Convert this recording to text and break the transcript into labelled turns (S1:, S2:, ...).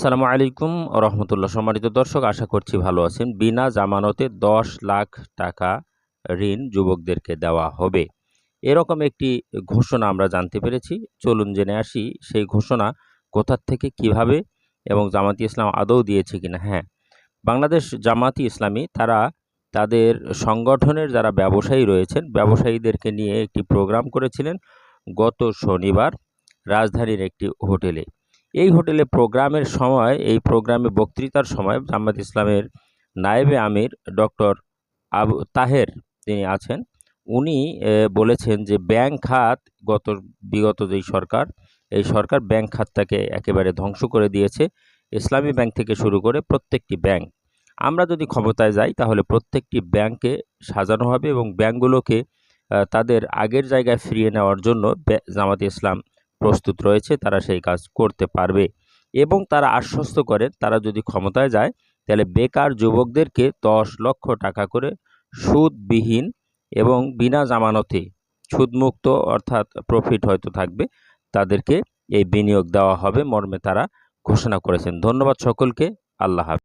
S1: আসসালামু আলাইকুম রহমতুল্লাহ। সম্মানিত দর্শক, আশা করছি ভালো আছেন। বিনা জামানতে দশ লাখ টাকা ঋণ যুবকদেরকে দেওয়া হবে। এরকম একটি ঘোষণা আমরা জানতে পেরেছি। চলুন জেনে আসি, সেই ঘোষণা কোথার থেকে কীভাবে এবং জামাতি ইসলাম আদৌ দিয়েছে কিনা? হ্যাঁ বাংলাদেশ জামাতি ইসলামী তারা তাদের সংগঠনের যারা ব্যবসায়ী রয়েছেন, ব্যবসায়ীদেরকে নিয়ে একটি প্রোগ্রাম করেছিলেন গত শনিবার রাজধানীর একটি হোটেলে। এই হোটেলে প্রোগ্রামের সময়, এই প্রোগ্রামে বক্তৃতার সময় জামাত ইসলামের নায়েবে আমির ডক্টর আবু তাহের তিনি আছেন। উনি বলেছেন যে ব্যাংক খাত গত, বিগত যেই সরকার, এই সরকার ব্যাংক খাতটাকে একেবারে ধ্বংস করে দিয়েছে। ইসলামী ব্যাংক থেকে শুরু করে প্রত্যেকটি ব্যাংক। আমরা যদি ক্ষমতায় যাই, তাহলে প্রত্যেকটি ব্যাংকে সাজানো হবে এবং ব্যাংকগুলোকে তাদের আগের জায়গায় ফিরিয়ে নেওয়ার জন্য জামাতে ইসলাম প্রস্তুত রয়েছে, তারা সেই কাজ করতে পারবে। এবং তারা আশ্বস্ত করেন তারা যদি ক্ষমতায় যায়, তাহলে বেকার যুবকদেরকে দশ লক্ষ টাকা করে সুদবিহীন এবং বিনা জামানতে সুদমুক্ত অর্থাৎ প্রফিট হয়তো থাকবে, তাদেরকে এই বিনিয়োগ দেওয়া হবে মর্মে তারা ঘোষণা করেছেন। ধন্যবাদ সকলকে, আল্লাহ হাফেজ।